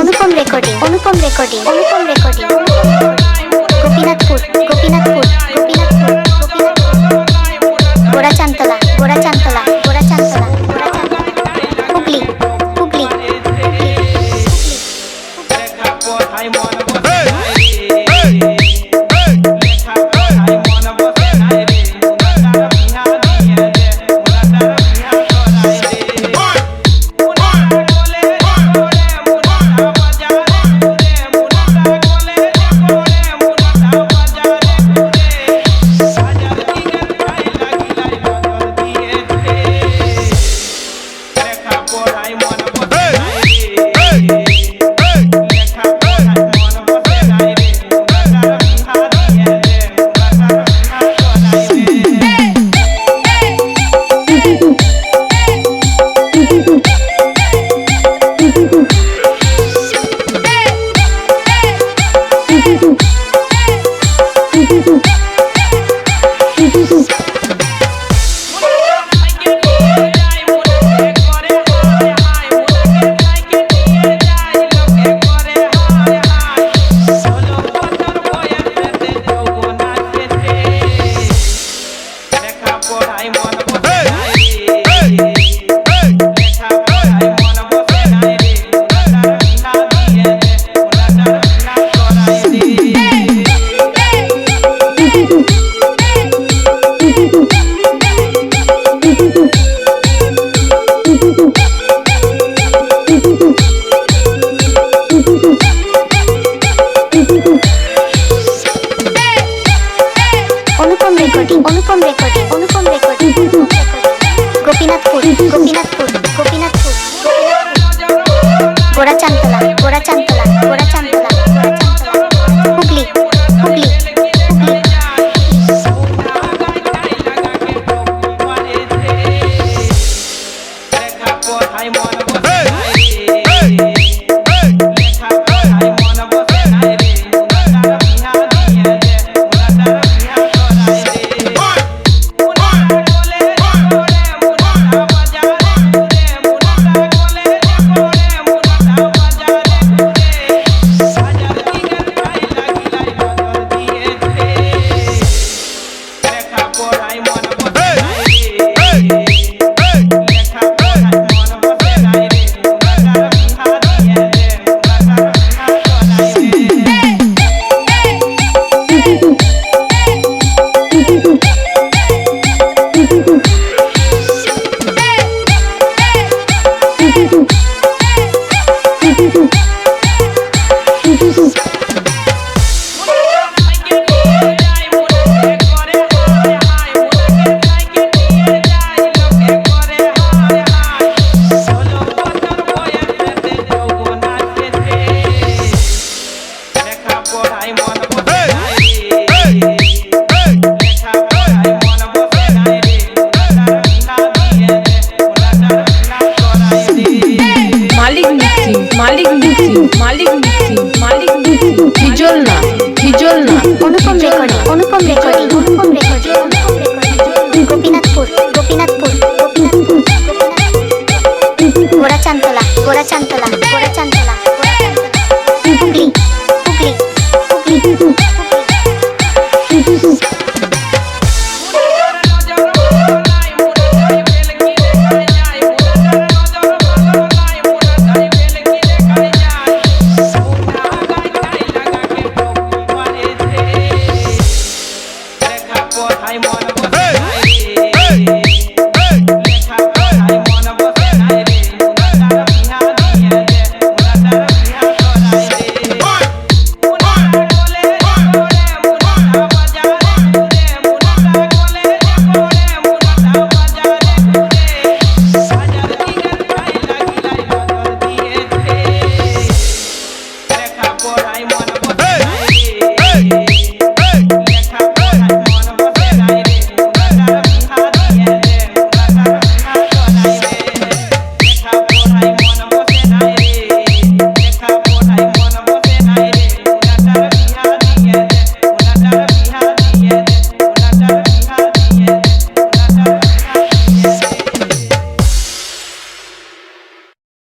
অনুপম recording Anupam recording Anupam recording Gopinathpur Gopinathpur 고기나 হিজল না হিজল না Anupam recording Anupam recording Anupam recording Gopinathpur Gopinathpur Gopinathpur গোরা চান্তলা গোরা চান্তলা গোরা চান্তলা